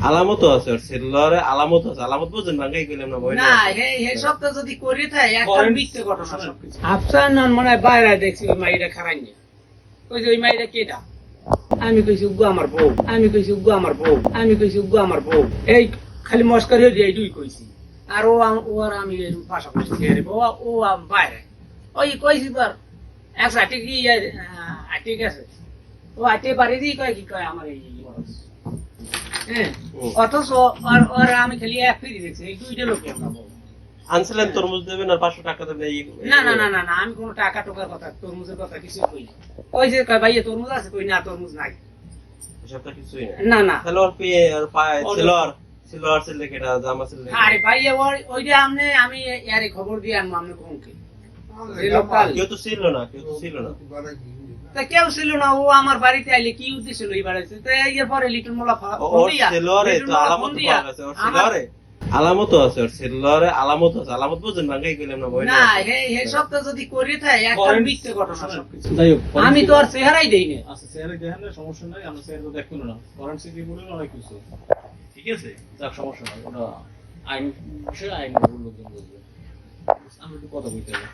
আলামত আছে ওর সেলরে আলামত আছে। আলামত বুঝেন ভাঙ্গাই কইলাম না ভয় না নাই হে হে সব তো যদি করে থাকে একটা। মিথ্যে ঘটনা সবকিছু। আফসার নাম মনে হয় বাইরে দেখছি ওই মাইটা খারাই নিয়ে। ওই যে ওই মাইটা কেটা আমি কইছি উগ্গু আমার বউ। আমি কইছি উগ্গু আমার বউ। আমি কইছি উগ্গু আমার বউ। এই খালি মস্কারি হয়ে এই দুই কইছি। আর ও আম- ও আর আমি এরকম পাশাপাশি চেয়ারে ও ও আম বাইরে। ওই কইছি তোর একশো আটে কি ঠিক আছে ও আটে পারে দিয়ে কয় কি কয় আমার এই হ্যাঁ। অথচ আর আর আমি খালি এক ফিরি দেখছি এই দুইটা লোক আমরা। আনছিলেন তরমুজ দেবেন আর পাঁচশো টাকা দেবেন না না না না না আমি কোনো টাকা টোকার কথা তরমুজের কথা কিছু কই ওই যে কয় ভাইয়া তরমুজ আছে? কই না তরমুজ নাই। কিছুই না। না না। তাহলে ওর পেয়ে আর পায়ে সেলর সেলর কেটা জামা সেলে আরে ভাইয়া ওই ওইটা আমনে আমি ইয়ারে খবর দিয়ে আনব আমনে কোনকে। কেউ তো ছিল না কেউ তো ছিল না। তা কেউ ছিল না ও আমার বাড়িতে আইলে কি উদ্দেশ্য ছিল এই তো এর পরে লিটন মোলা ফা- ও- ফোন ওর দিয়া, সেলরে লিটন তো মোলা আলামত আছে ওর সেলরে আলামত আছে। আলামত বুঝেন ভাঙ্গাই কইলাম না ভয় না হে হে সব তো যদি করে থাকে একটা মিথ্যে ঘটনা সবকিছু। যাই হোক আমি তো আর চেহারাই দেই না আচ্ছা স্যার দেখেন না, সমস্যা নাই আমরা স্যার তো দেখুন না। ফরেন্সিক রিপোর্টে অনেক কিছু। ঠিক আছে? যাক সমস্যা নাই ওটা আইন বিষয়ে আইন বুঝবে আমরা একটু কথা বলতে হবে